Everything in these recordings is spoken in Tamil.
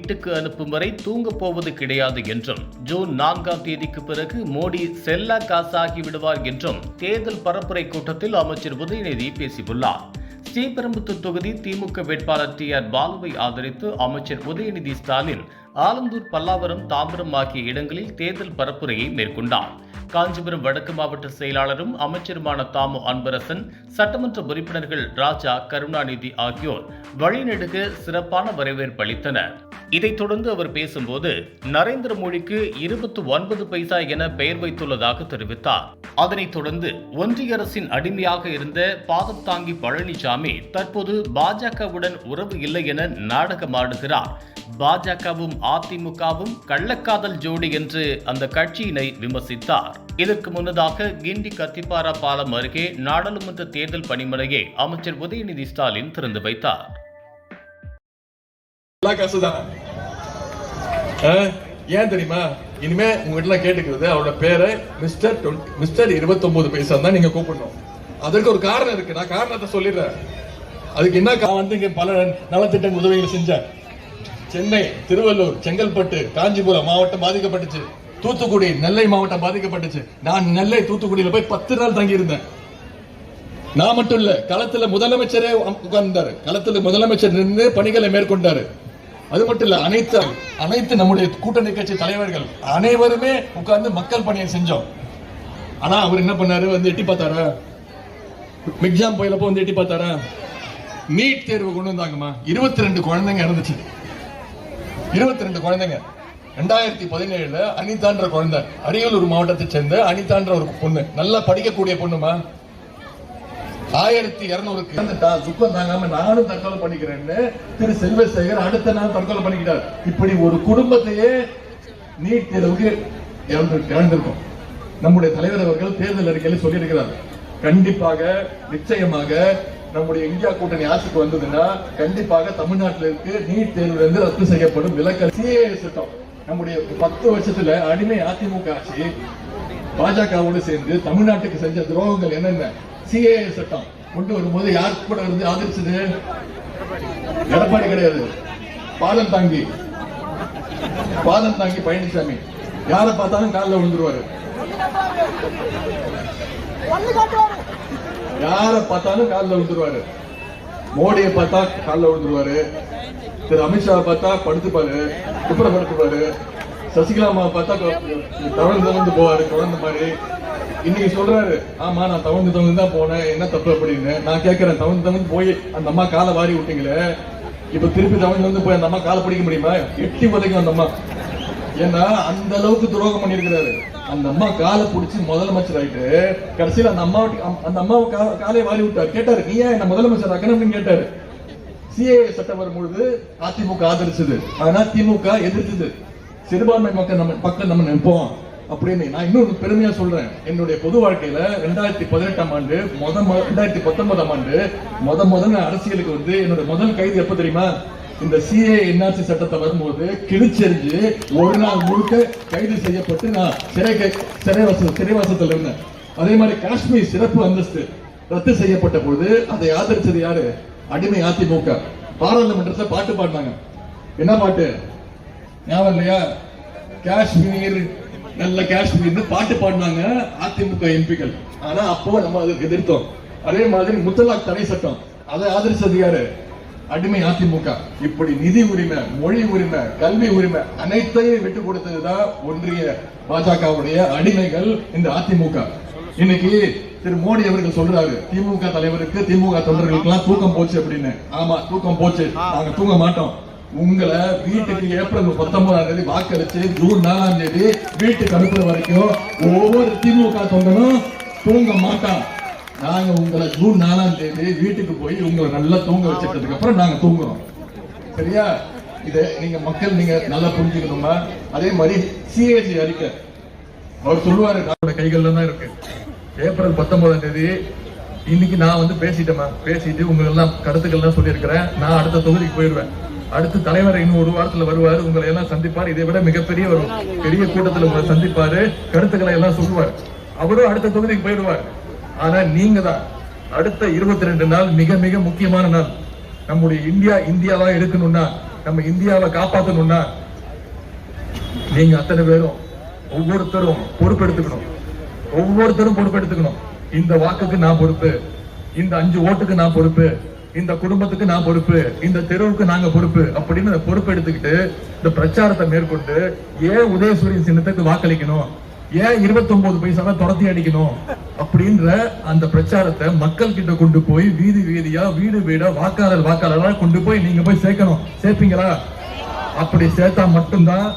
வீட்டுக்கு அனுப்பும் வரை தூங்கப் போவது கிடையாது என்றும் ஜூன் நான்காம் தேதிக்கு பிறகு மோடி செல்லா காசாகி விடுவார் என்றும் தேர்தல் பரப்புரை கூட்டத்தில் அமைச்சர் உதயநிதி பேசியுள்ளார். ஸ்ரீபெரும்புத்தூர் தொகுதி திமுக வேட்பாளர் டி ஆர் பாலுவை ஆதரித்து அமைச்சர் உதயநிதி ஸ்டாலின் ஆலந்தூர் பல்லாவரம் தாம்பரம் ஆகிய இடங்களில் தேர்தல் பரப்புரையை மேற்கொண்டார். காஞ்சிபுரம் வடக்கு மாவட்ட செயலாளரும் அமைச்சருமான தாமு அன்பரசன் சட்டமன்ற உறுப்பினர்கள் ராஜா கருணாநிதி ஆகியோர் வழிநெடுக சிறப்பான வரவேற்பு அளித்தனர். இதைத் தொடர்ந்து அவர் பேசும்போது நரேந்திர மோடிக்கு இருபத்தி ஒன்பது பைசா என பெயர் வைத்துள்ளதாக தெரிவித்தார். அதனைத் தொடர்ந்து ஒன்றிய அரசின் அடிமையாக இருந்த பாதம் தாங்கி பழனிசாமி தற்போது பாஜகவுடன் உறவு இல்லை என நாடகமாடுகிறார். பாஜகவும் அதிமுகவும் கள்ளக்காதல் ஜோடி என்று அந்த கட்சியினை விமர்சித்தார். இதற்கு முன்னதாக கிண்டி கத்திப்பாரா பாலம் அருகே நாடாளுமன்ற தேர்தல் பணிமனையை அமைச்சர் உதயநிதி ஸ்டாலின் திறந்து வைத்தார். ஏன் தெரியுமா? இனிமே உங்ககிட்ட கேட்டுக்கிறது அவரோட பேரை மிஸ்டர் மிஸ்டர் இருபத்தொன்பது பைசா தான் நீங்க கூப்பிடணும். அதற்கு ஒரு காரணம் இருக்கு. நான் காரணத்தை சொல்லிடுறேன். அதுக்கு என்ன வந்து இங்க பல நலத்திட்ட உதவிகள் செஞ்சேன். சென்னை திருவள்ளூர் செங்கல்பட்டு காஞ்சிபுரம் மாவட்டம் பாதிக்கப்பட்டுச்சு. தூத்துக்குடி நெல்லை மாவட்டம் பாதிக்கப்பட்டுச்சு. நான் நெல்லை தூத்துக்குடியில போய் பத்து நாள் தங்கி இருந்தேன் நான் மட்டும் இல்ல களத்துல முதலமைச்சரே உட்கார்ந்தாரு. களத்துல முதலமைச்சர் நின்று பணிகளை மேற்கொண்டாரு. அது மட்டும் இல்ல அனைத்து அனைத்து நம்முடைய கூட்டணி கட்சி தலைவர்கள் அனைவருமே உட்கார்ந்து மக்கள் பணியை செஞ்சோம். ஆனா அவர் என்ன பண்ணாரு? வந்து எட்டி பார்த்தாரா? எக்ஸாம் போயிலப்போ வந்து எட்டி பார்த்தாரா? நீட் தேர்வு கொண்டு வந்தாங்கம்மா. இருபத்தி ரெண்டு குழந்தைங்க இறந்துச்சு. இருபத்தி ரெண்டு குழந்தைங்க. ரெண்டாயிரத்தி பதினேழுல அனிதான்ற குழந்தை. அரியலூர் மாவட்டத்தை சேர்ந்த அனிதான்ற ஒரு பொண்ணு. நல்லா படிக்கக்கூடிய பொண்ணுமா? ஆயிரத்தி இருநூறுக்கு இறந்துட்டா துக்கம் தாங்காம நானும் தற்கொலை பண்ணிக்கிறேன்னு திரு செல்வசேகர் அடுத்த நாள் தற்கொலை பண்ணிக்கிட்டார். இப்படி ஒரு குடும்பத்தையே நீட் தேர்வுக்கு இறந்து இழந்திருக்கும் நம்முடைய தலைவர் அவர்கள் தேர்தல் அறிக்கையில் சொல்லியிருக்கிறார். கண்டிப்பாக நிச்சயமாக நம்முடைய இந்தியா கூட்டணி ஆட்சிக்கு வந்ததுன்னா கண்டிப்பாக தமிழ்நாட்டில் இருக்கு நீட் தேர்வுல இருந்து ரத்து செய்யப்படும் விலக்கல் சிஏஎஸ் திட்டம். நம்முடைய பத்து வருஷத்துல அடிமை அதிமுக ஆட்சி பாஜகவோடு சேர்ந்து தமிழ்நாட்டுக்கு செஞ்ச துரோகங்கள் என்னென்ன? சிஏஏ சட்டம் கொண்டு வரும்போது யார் கூட இருந்து ஆதரிச்சது? எடப்பாடி கிடையாது. பாதம் தாங்கி. பாதம் தாங்கி பழனிசாமி. யாரை பார்த்தாலும் காலில் விழுந்துருவாரு. யாரை பார்த்தாலும் காலில் விழுந்துருவாரு. மோடியை பார்த்தா காலில் விழுந்துருவாரு. திரு அமித்ஷாவை பார்த்தா படுத்துப்பாரு குப்பரை படுத்துப்பாரு சசிகலாமா பார்த்தா தவழ்ந்து தவழ்ந்து போவாரு குழந்த மாதிரி. இன்னைக்கு சொல்றாரு ஆமா நான் தவழ்ந்து தவழ்ந்து தான் போனேன் என்ன தப்பு அப்படின்னு. நான் கேட்கிறேன் தவழ்ந்து தவழ்ந்து போய் அந்த அம்மா காலை வாரி விட்டீங்களே. இப்ப திருப்பி தவழ்ந்து வந்து போய் அந்த அம்மா காலை பிடிக்க முடியுமா? எட்டி உதைக்கும் அந்த அம்மா. ஏன்னா அந்த அளவுக்கு துரோகம் பண்ணிருக்கிறாரு அந்த அம்மா காலை பிடிச்சி முதலமைச்சர் ஆயிட்டு கடைசியில அந்த அம்மா அந்த அம்மாவை காலையை வாரி விட்டார். கேட்டாரு நீ ஏன் என்ன முதலமைச்சர் ஆக்கணும்னு கேட்டாரு. சிஏ சட்டம் வரும்பொழுது அதிமுக ஆதரிச்சது. ஆனா திமுக எதிர்த்தது. சிறுபான்மை மக்கள் நம்ம பக்கம் நம்ம நிற்போம் அப்படின்னு நான் இன்னொரு பெருமையா சொல்றேன். என்னுடைய பொது வாழ்க்கையில ரெண்டாயிரத்தி பதினெட்டாம் ஆண்டு முத ரெண்டாயிரத்தி பத்தொன்பதாம் ஆண்டு முத முதல் அரசியலுக்கு வந்து என்னோட முதல் கைது எப்ப தெரியுமா? இந்த சிஏ என்ஆர்சி சட்டத்தை வரும்போது கிழிச்செறிஞ்சு ஒரு நாள் முழுக்க கைது செய்யப்பட்டு நான் சிறை சிறைவாச சிறைவாசத்தில் இருந்தேன். அதே மாதிரி காஷ்மீர் சிறப்பு அந்தஸ்து ரத்து செய்யப்பட்ட போது அதை ஆதரிச்சது யாரு? அடிமை அதிமுக. பாராளுமன்றத்தில் பாட்டு பாடினாங்க. என்ன பாட்டு? ஞாபகம் இல்லையா? காஷ்மீர் நல்ல காஷ்மீர்னு பாட்டு பாடினாங்க அதிமுக எம்பிக்கள். ஆனா அப்போ நம்ம அதை எதிர்த்தோம். அதே மாதிரி முத்தலாக் தடை சட்டம். அதை ஆதரிச்சது யாரு? அடிமை அதிமுக. இப்படி நிதி உரிமை மொழி உரிமை கல்வி உரிமை அனைத்தையும் விட்டு கொடுத்ததுதான் ஒன்றிய பாஜகவுடைய அடிமைகள் இந்த அதிமுக. இன்னைக்கு திரு மோடி அவர்கள் சொல்றாரு திமுக தலைவருக்கு திமுக தொண்டர்களுக்கு எல்லாம் தூக்கம் போச்சு அப்படின்னு. ஆமா தூக்கம் போச்சு. நாங்க தூங்க மாட்டோம். உங்களை வீட்டுக்கு ஏப்ரல் பத்தொன்பதாம் தேதி வாக்களிச்சு ஜூன் நாலாம் தேதி வீட்டுக்கு அனுப்புற வரைக்கும் ஒவ்வொரு திமுக தொண்டனும் தூங்க மாட்டான். நாங்க உங்களை ஜூன் நாலாம் தேதி வீட்டுக்கு போய் உங்களை நல்லா தூங்க வச்சிட்டதுக்கு அப்புறம் நாங்க தூங்குறோம். சரியா? இதை நீங்க மக்கள் நீங்க நல்லா புரிஞ்சுக்கணுமா? அதே மாதிரி சிஏஜி அறிக்கை. அவர் சொல்லுவாரு நம்மளோட கைகள்ல தான் இருக்கு. ஏப்ரல் பத்தொன்பதாம் தேதி இன்னைக்கு நான் வந்து பேசிட்டேம்மா. பேசிட்டு உங்களெல்லாம் எல்லாம் சொல்லியிருக்கிறேன். நான் அடுத்த தொகுதிக்கு போயிடுவேன். அடுத்து தலைவர் இன்னும் ஒரு வாரத்துல வருவாரு. உங்களை எல்லாம் சந்திப்பார். இதை விட மிகப்பெரிய ஒரு பெரிய கூட்டத்துல உங்களை சந்திப்பாரு. கருத்துக்களை எல்லாம் சொல்லுவார். அவரும் அடுத்த தொகுதிக்கு போயிடுவார். ஆனா நீங்க தான் அடுத்த இருபத்தி ரெண்டு நாள் மிக மிக முக்கியமான நாள். நம்முடைய இந்தியா இந்தியாவா இருக்கணும்னா நம்ம இந்தியாவை காப்பாத்தணும்னா நீங்க அத்தனை பேரும் ஒவ்வொருத்தரும் பொறுப்பெடுத்துக்கணும். ஒவ்வொருத்தரும் பொறுப்பெடுத்துக்கணும். இந்த வாக்குக்கு நான் பொறுப்பு இந்த அஞ்சு ஓட்டுக்கு நான் பொறுப்பு இந்த குடும்பத்துக்கு நான் பொறுப்பு இந்த தெருவுக்கு நாங்க பொறுப்பு அப்படின்னு பொறுப்பு எடுத்துக்கிட்டு இந்த பிரச்சாரத்தை மேற்கொண்டு ஏன் உதயசூரியன் சின்னத்துக்கு வாக்களிக்கணும். ஏன் 29 பைசாவை துரத்தி அடிக்கணும்? அப்படின்ற அந்த பிரச்சாரத்தை மக்கள் கிட்ட கொண்டு போய் வீதி வீதியா வீடு வீடா வாக்காளர் வாக்காளரா கொண்டு போய் நீங்க போய் சேர்க்கணும். சேர்ப்பீங்களா? அப்படி சேர்த்தா மட்டும்தான்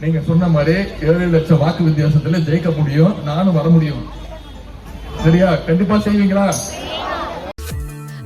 நீங்க சொன்ன மாதிரி ஏழு லட்சம் வாக்கு வித்தியாசத்துல ஜெயிக்க முடியும். நானும் வர முடியும். சரியா? கண்டிப்பா செய்வீங்களா?